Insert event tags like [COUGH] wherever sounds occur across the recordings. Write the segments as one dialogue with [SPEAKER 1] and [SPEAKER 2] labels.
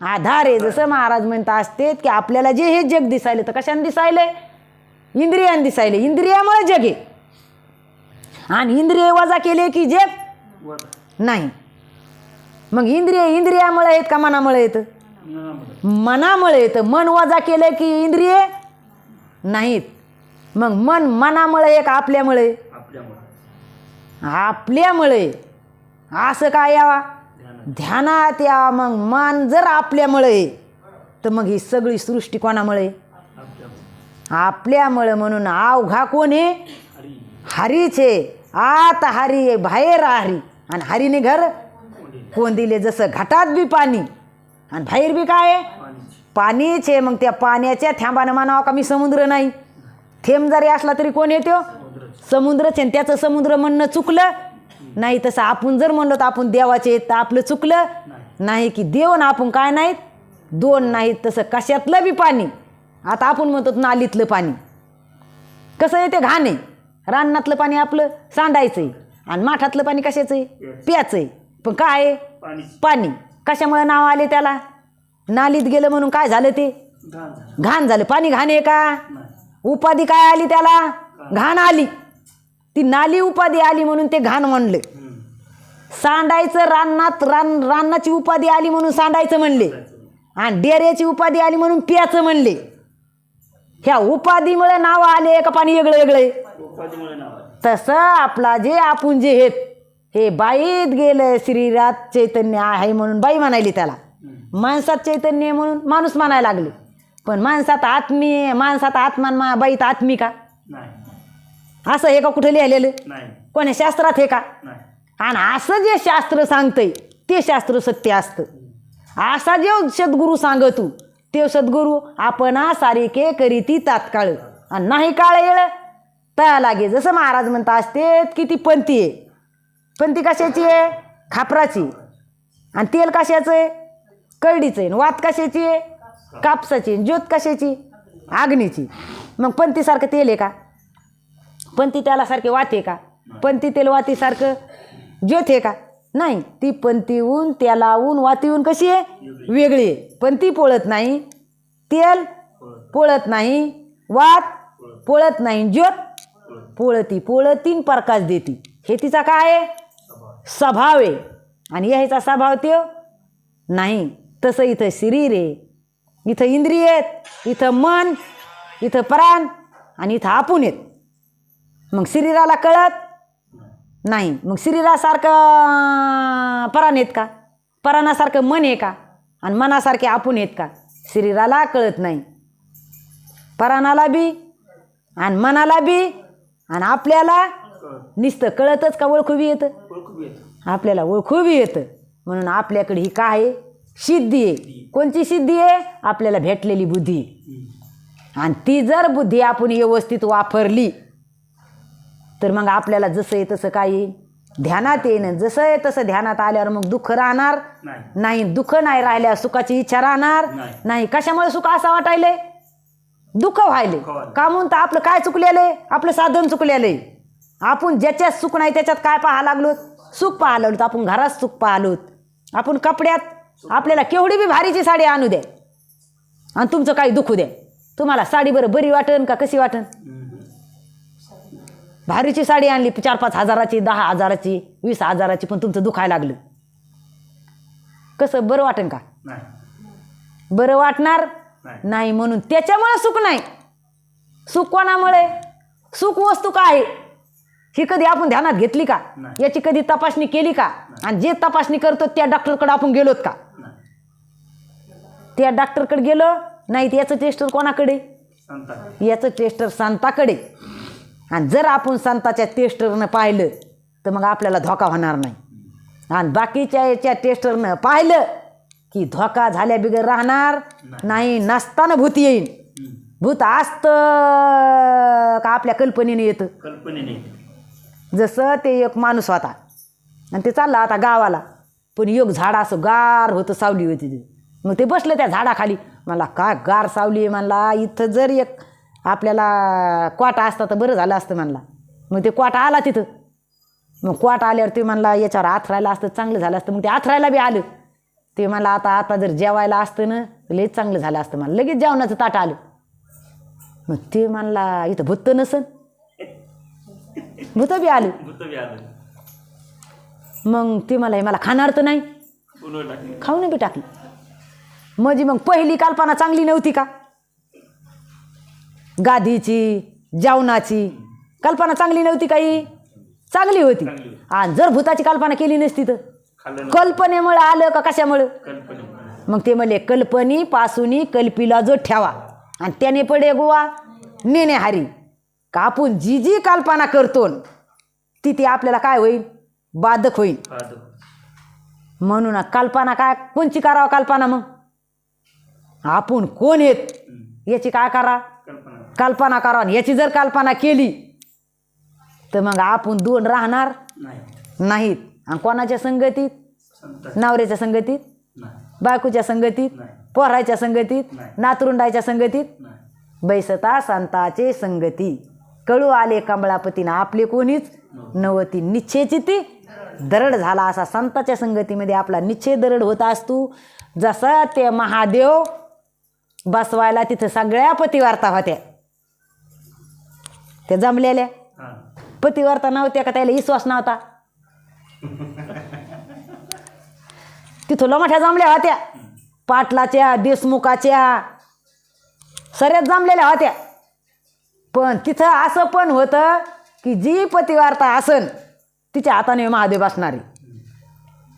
[SPEAKER 1] आधार आहे. जसं महाराज म्हणत असते की आपल्याला जे हे जग दिसायले तर कशाने दिसायले? इंद्रियाने दिसायले. इंद्रियामुळे जग आहे. आणि इंद्रिय वजा केले की जग? नाही. मग इंद्रिय इंद्रियामुळे आहेत का मनामुळे येतं मनामुळे येतं मन वजा केलं की इंद्रिय नाहीत. मग मन मनामुळे आहे का आपल्यामुळे. आपल्यामुळे. असं काय यावा? ध्यानात या मग मान जर आपल्यामुळे तर मग ही सगळी सृष्टी कोणामुळे? आपल्यामुळे म्हणून अवघा कोण आहे? हरीच आहे. आत हरी आहे बाहेर हरी. आणि हरीने घर कोण दिले जसं घटात बी पाणी. आणि बाहेर बी काय आहे? पाणीच आहे. मग त्या पाण्याच्या थेंबानं म्हणावं का मी समुद्र नाही? थेंब जरी असला तरी कोण येतो? समुद्रच आहे. आणि त्याचं समुद्र म्हणणं चुकलं नाही तसं आपण जर म्हणलो तर आपण देवाचे तर आपलं चुकलं? नाही. की देव ना आपण काय नाहीत? दोन नाहीत तसं कशातलं बी पाणी? आता आपण म्हणतो नालीतलं पाणी. कसं आहे ते घाण आहे? रानातलं पाणी आपलं सांडायचं आहे. आणि माठातलं पाणी कशाचं आहे? प्याचं आहे. पण काय आहे? पाणी. कशामुळे नाव आले त्याला? नालीत गेलं म्हणून काय झालं ते? घाण झालं. पाणी घाण आहे का? उपाधी काय आली त्याला? घाण आली. ती नाली उपाधी आली म्हणून ते घाण म्हणले. सांडायचं रानात रान रानाची उपाधी आली म्हणून सांडायचं म्हणले. आणि डेऱ्याची उपाधी आली म्हणून पियाचं म्हणले. ह्या उपाधीमुळे नाव आले का पाणी वेगळं वेगळं? तसं आपला जे आपण जे हेत हे बाईत गेलं शरीरात चैतन्य आहे म्हणून बाई म्हणायली त्याला. माणसात चैतन्य आहे म्हणून माणूस म्हणायला लागले. पण माणसात आत्मी माणसात आत्मा आणि मा- बाईत आत्मी का असं हे का कुठे लिहिलेलं? कोण्या शास्त्रात हे का? आणि असं जे शास्त्र सांगतंय ते शास्त्र सत्य असतं. असा जे सद्गुरू सांगतू ते सद्गुरू आपण सारिके करीती तात्काळ. आणि नाही काळ येळ तया लागे. जसं महाराज म्हणता असते की ती पंथी आहे. पंथी कशाची आहे? खापराची. आणि तेल कशाचं आहे? करडीचं आहे. वात कशाची आहे? कापसाची. ज्योत कशाची? आग्नीची. मग पंथीसारखं तेल आहे का? पंथी त्यालासारखे वाते का? पंथी तेल वातीसारखं ज्योत आहे का? नाही. ती पंथीहून त्यालाहून वातीहून कशी आहे? वेगळी. आहे. पंथी पोळत नाही. तेल पोळत. नाही. वात पोळत. नाही. ज्योत पोळती. पोळतीन प्रकाश देती. हे तिचा काय आहे? स्वभाव. आहे. आणि ह्याचा स्वभाव त्यो नाही. तसं इथं शरीर आहे. इथं इंद्रिय आहेत. इथं मन इथं प्राण आणि इथं आपण आहेत. मग शरीराला कळत? नाही. मग शरीरासारखं पराण आहेत का? पराणासारखं मन आहे का? आणि मनासारखे आपण आहेत का? शरीराला कळत नाही. पराणाला बी आणि मनाला बी आणि आपल्याला नुसतं कळतच का ओळखू बी येतं? आपल्याला ओळखू बी येतं. म्हणून आपल्याकडे ही काय आहे? सिद्धी आहे. कोणची सिद्धी आहे? आपल्याला भेटलेली बुद्धी. आणि ती जर बुद्धी आपण व्यवस्थित वापरली तर मग आपल्याला जसं आहे तसं काही ध्यानात येईन जसं आहे तसं ध्यानात आल्यावर मग दुःख राहणार? नाही. दुःख नाही राहिल्यावर सुखाची इच्छा राहणार? नाही. कशामुळे सुख असं वाटायलंय? दुःख व्हायले का म्हणून तर आपलं काय चुकलेलं आपलं साधन चुकलेलं आहे. आपण ज्याच्यात सुख नाही त्याच्यात काय पाहा लागलो सुख पाहा लागलो आपण घरात सुख पाहलो आपण कपड्यात आपल्याला केवढी बी भारीची साडी आणू द्या. आणि तुमचं काही दुखू द्या. तुम्हाला साडी बरं बरी वाटन का कशी वाटन? भारीची साडी आणली चार पाच हजाराची दहा हजाराची वीस हजाराची पण तुमचं दुखायला लागलं. कसं बरं वाटेल का? बरं वाटणार? नाही. म्हणून. त्याच्यामुळे सुख नाही. सुख कोणामुळे? सुख वस्तू काय आहे? ही कधी आपण ध्यानात घेतली का? याची कधी तपासणी केली का? आणि जे तपासणी करतो त्या डॉक्टरकडे आपण गेलोत का? त्या डॉक्टरकडे गेलो नाही याचं टेस्टर कोणाकडे? याचं टेस्टर संताकडे. आणि जर आपण संताच्या टेस्टरनं पाहिलं तर मग आपल्याला धोका होणार नाही. आणि बाकीच्या याच्या टेस्टरनं पाहिलं की धोका झाल्या बिगर राहणार नाही नसताना भूत येईन. भूत असतं का आपल्या कल्पनेने येतं?
[SPEAKER 2] कल्पनेने
[SPEAKER 1] जसं ते एक माणूस होता. आणि ते चालला आता गावाला. पण एक झाड असं गार होतं सावली होती ते. मग ते बसलं त्या झाडाखाली. मला काय गार सावली म्हणला इथं जर एक आपल्याला क्वाटा असता तर बरं झालं असतं म्हणला. मग ते क्वाटा आला तिथं. मग क्वाटा आल्यावर ते म्हणला याच्यावर आथरायला असतं चांगलं झालं असतं. मग ते आथरायला बी आलं. ते मला आता आता जर जेवायला असतं ना लयच चांगलं झालं असतं मला लगेच जेवणाचं ताट आलं. मग ते म्हणला इथं भुत्त नसन. भूत बी आलं.
[SPEAKER 2] भूत
[SPEAKER 1] मग ते मला मला खाणार तर नाही. खाऊन बी टाकलं. म्हणजे मग पहिली कल्पना चांगली नव्हती का? गादीची जेवणाची. कल्पना चांगली नव्हती काही? चांगली होती. आणि जर भूताची कल्पना केली नसती तर? कल्पनेमुळे आलं का कशामुळं? मग ते म्हणले कल्पनी पासूनी कल्पीला जो ठेवा. आणि त्याने पडे गोवा नेणे हारी. का आपण जी जी कल्पना करतो ती ती आपल्याला काय होईल? बाधक होईल. म्हणून कल्पना काय? कोणची करावं कल्पना मग? आपण कोण आहेत? याची काय करा?
[SPEAKER 2] कल्पना
[SPEAKER 1] करा याची जर कल्पना केली तर मग आपण दोन राहणार?
[SPEAKER 2] नाही.
[SPEAKER 1] नाहीत. आणि कोणाच्या संगतीत? नवऱ्याच्या संगतीत? बायकोच्या संगतीत?
[SPEAKER 2] नाही.
[SPEAKER 1] पोराच्या संगतीत?
[SPEAKER 2] नाही.
[SPEAKER 1] नातरुंडाच्या संगतीत? बैसता संताचे संगती. कळू आले कमळापतीनं. आपले कोणीच? नवती निश्चयची ती दरड झाला असा. संताच्या संगतीमध्ये आपला निश्चय दरड होत असतो. जसं ते महादेव बसवायला तिथं सगळ्या पतिवार्ता होत्या. त्या जमलेल्या पतिवार्ता नव्हत्या का त्याला विश्वास नव्हता? तिथं लमाठ्या जमल्या होत्या. पाटलाच्या देशमुखाच्या सऱ्यात जमलेल्या होत्या. पण तिथं असं पण होतं की जी पतिवार्ता असन तिच्या हाताने महादेव बसणारी.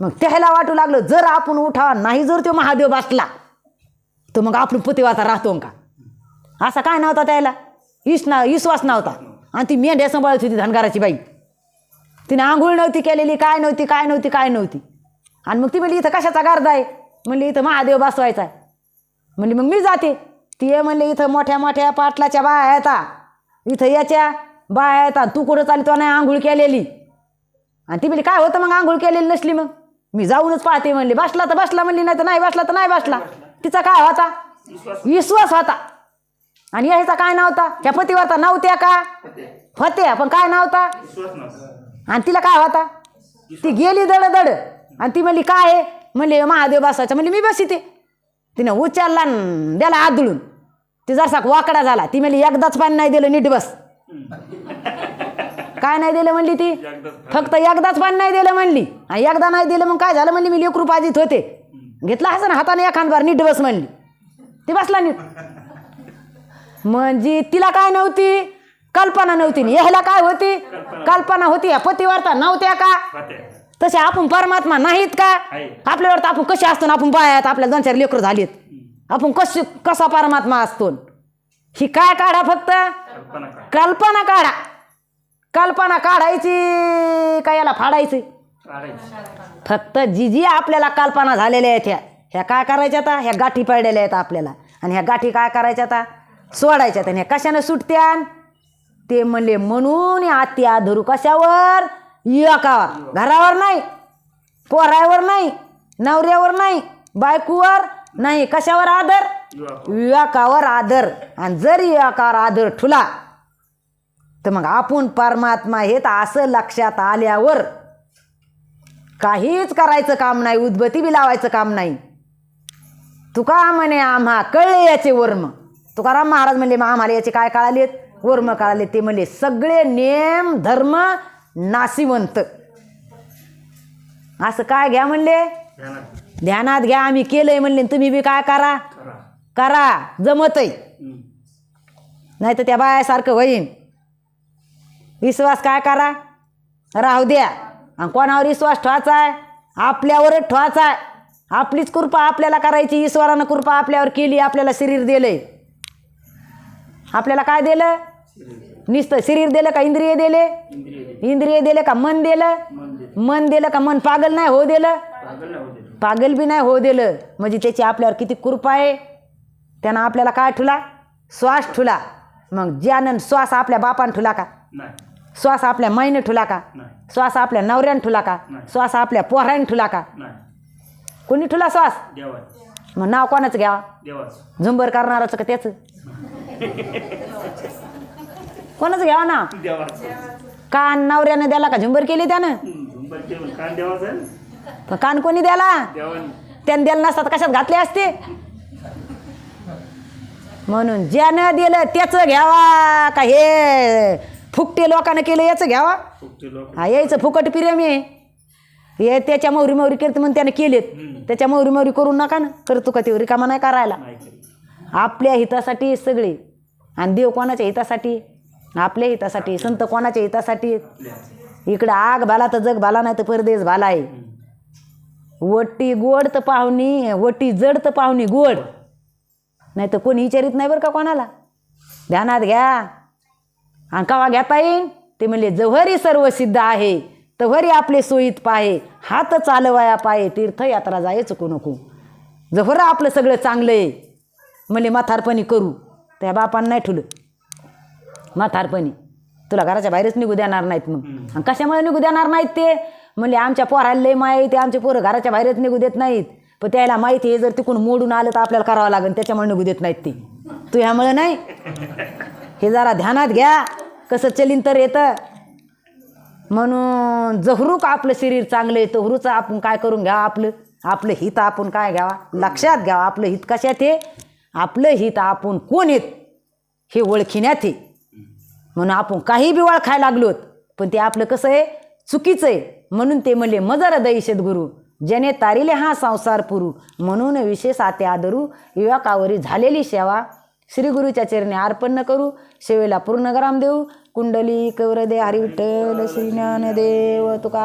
[SPEAKER 1] मग त्याला वाटू लागलं जर आपण उठा नाही जर तो महादेव बसला तर मग आपण पतिवार्ता राहतो का? असा काय नव्हता त्याला? इस ना विश्वास नव्हता. आणि ती मेंढ्या सांभाळत होती धनगाराची बाई. तिने आंघोळ नव्हती केलेली काय नव्हती काय नव्हती काय नव्हती. आणि मग ती म्हणली इथं कशाचा गर्द आहे? म्हणली इथं महादेव बसवायचा आहे. म्हणली मग मी जाते. ती ये म्हणले इथं मोठ्या मोठ्या पाटलाच्या बाया येता इथं याच्या बाया येतात तू कुठं चालली? तो नाही आंघोळ केलेली. आणि ती म्हणली काय होतं मग? आंघोळ केलेली नसली मग? मी जाऊनच पाहते. म्हणली बसला तर बसला. म्हणली नाही तर नाही बसला तर नाही बसला. तिचा काय होता? विश्वास होता. आणि ह्याचा काय नव्हता? ह्या पतीवरता नव्हत्या का? फत्या पण काय नव्हता? आणि तिला काय होता? ती गेली दड दड आणि ती म्हणली काय आहे? म्हणली महादेव बसायचं. म्हणली मी बसिते. तिनं उचलला द्याला आदळून. ती जरसा वाकडा झाला. ती म्हणली एकदाच पाणी नाही दिलं नीट बस. काय नाही दिलं म्हणली ती? फक्त एकदाच पाणी नाही दिलं म्हणली. आणि एकदा नाही दिलं मग काय झालं म्हणली? मी लेकरू पाजित होते. घेतला असं ना हाताने एखाद नीट बस म्हणली. ती बसला नीट. म्हणजे तिला काय नव्हती? कल्पना नव्हती. आणि ह्याला काय होती? कल्पना होती. या पतिवार्ता नव्हत्या का? तसे आपण परमात्मा नाहीत का?
[SPEAKER 2] आहे.
[SPEAKER 1] आपल्यावर तर आपण कसे असतो ना आपण पायात? आपल्या दोन चार लेकरं झालीत. आपण कसे कसा परमात्मा असतो? ही काय काढा फक्त?
[SPEAKER 2] कल्पना काय
[SPEAKER 1] कल्पना काढा. कल्पना काढायची का याला फाडायची?
[SPEAKER 2] काढायची
[SPEAKER 1] फक्त जी जी आपल्याला कल्पना झालेल्या आहेत ह्या ह्या काय करायच्या आता? ह्या गाठी पडलेल्या आहेत आपल्याला. आणि ह्या गाठी काय करायच्या आता? सोडायच्या त्याने. कशानं सुटत्यान? ते म्हणले म्हणून आत्या धरू कशावर? एका घरावर नाही पोरावर नाही नवऱ्यावर नाही बायकोवर नाही. कशावर आदर? विवाकावर आदर. आणि जर विवाकावर आदर ठुला तर मग आपण परमात्मा हे तर असं लक्षात आल्यावर काहीच करायचं काम नाही उद्बती बी लावायचं काम नाही. तुका म्हणे आम्हा कळले याचे वर्म. तुकाराम महाराज म्हणले मग आम्हाला याचे काय कळालेत? वर्म कळाले ते म्हणले सगळे नेम धर्म नाशिवंत असं काय घ्या म्हणले?
[SPEAKER 2] ध्यानात
[SPEAKER 1] घ्या. आम्ही केलंय म्हणले तुम्ही बी काय करा?
[SPEAKER 2] करा.
[SPEAKER 1] जमतय. नाही तर त्या बायासारखं होईन. विश्वास काय करा? राहू द्या. आणि कोणावर विश्वास ठेवायचा आहे? आपल्यावरच ठेवायचा आहे. आपलीच कृपा आपल्याला करायची. ईश्वरानं कृपा आपल्यावर केली आपल्याला शरीर दिलंय. आपल्याला काय दिलं? नुसतं शरीर दिलं का इंद्रिय दिले?
[SPEAKER 2] इंद्रिय
[SPEAKER 1] दिले का मन दिलं?
[SPEAKER 2] मन
[SPEAKER 1] दिलं का मन पागल नाही हो दिलं?
[SPEAKER 2] पागल
[SPEAKER 1] बी नाही हो दिलं. म्हणजे त्याची आपल्यावर किती कृपा आहे? त्यानं आपल्याला काय ठुला? श्वास ठुला. मग ज्यानं श्वास आपल्या बापानं ठुला का? श्वास आपल्या माईनं ठुला का? श्वास आपल्या नवऱ्यानं ठुला का. श्वास आपल्या पोरानं ठुला का? कोणी ठुला श्वास? मग नाव कोणाचं घ्यावा?
[SPEAKER 2] देवाच.
[SPEAKER 1] झुंबर करणाराचं का त्याचं? [LAUGHS] कोणाचं घ्यावा ना? कान नवऱ्यानं द्याला का? झुंबर केली त्यानं?
[SPEAKER 2] केलं.
[SPEAKER 1] पण कान कोणी द्याला त्यानं दिलं नसतात कशात घातले असते? म्हणून ज्यानं दिलं त्याचं घ्यावा का हे? फुकटे लोकांना केलं याचं घ्यावा? हा यायचं फुकट प्रेम आहे. हे त्याच्या मौरी मौरी करते म्हणून त्याने केलेत. त्याच्या मौरी मौरी करू नका ना. करतो का ते? रिकामा नाही करायला. आपल्या हितासाठी सगळे. आणि देव कोणाच्या हितासाठी? आपल्या हितासाठी. संत कोणाच्या हितासाठी? इकडं आग भाला तर जग भाला नाही तर परदेश भाला आहे. वटी गोड तर पाहुणी वटी जड तर पाहुणी गोड. नाही तर कोणी विचारित नाही बरं का कोणाला? ध्यानात घ्या. आणि कवा घेता येईन? ते म्हणले जव्हरी सर्व सिद्ध आहे तव्हरी आपले सोयीत पाहे. हात चालवाया पाये तीर्थयात्रा जाय चुकू नको जव्हर आपलं सगळं चांगलं आहे. म्हणले म्हातारपणी करू. त्या बापानं नाही ठुलं म्हातारपणी तुला घराच्या बाहेरच निघू देणार नाहीत मग. आणि कशामुळे निघू देणार नाहीत ते? म्हणले आमच्या पोराला लय माहीत आमचे पोरं घराच्या बाहेरच निघू देत नाहीत. पण त्याला माहिती आहे जर तिकडून मोडून आलं तर आपल्याला करावं लागेल त्याच्यामुळे निघू देत नाहीत ते. तू ह्यामुळे नाही? हे जरा ध्यानात घ्या. कसं चलीन तर येतं. म्हणून जहरूक आपलं शरीर चांगलं आहे तहरूचं आपण काय करून घ्यावं आपलं? आपलं हित आपण काय घ्यावा? लक्षात घ्यावं आपलं हित कशात आहे? आपलं हित आपण कोण आहेत हे ओळखिण्यात आहे. म्हणून आपण काही बी खायला लागलोत पण ते आपलं कसं आहे? चुकीचं आहे. म्हणून ते म्हणले मजर दैशत गुरु ज्याने तारिले हा संसार पुरू म्हणून विशेष आते आदरू विवाकावरी झालेली सेवा. श्री गुरुच्या चरणी अर्पण करू सेवेला पूर्ण ग्राम देऊ. कुंडली कवर दे हरिविठ्ठल श्री ज्ञानदेव तुका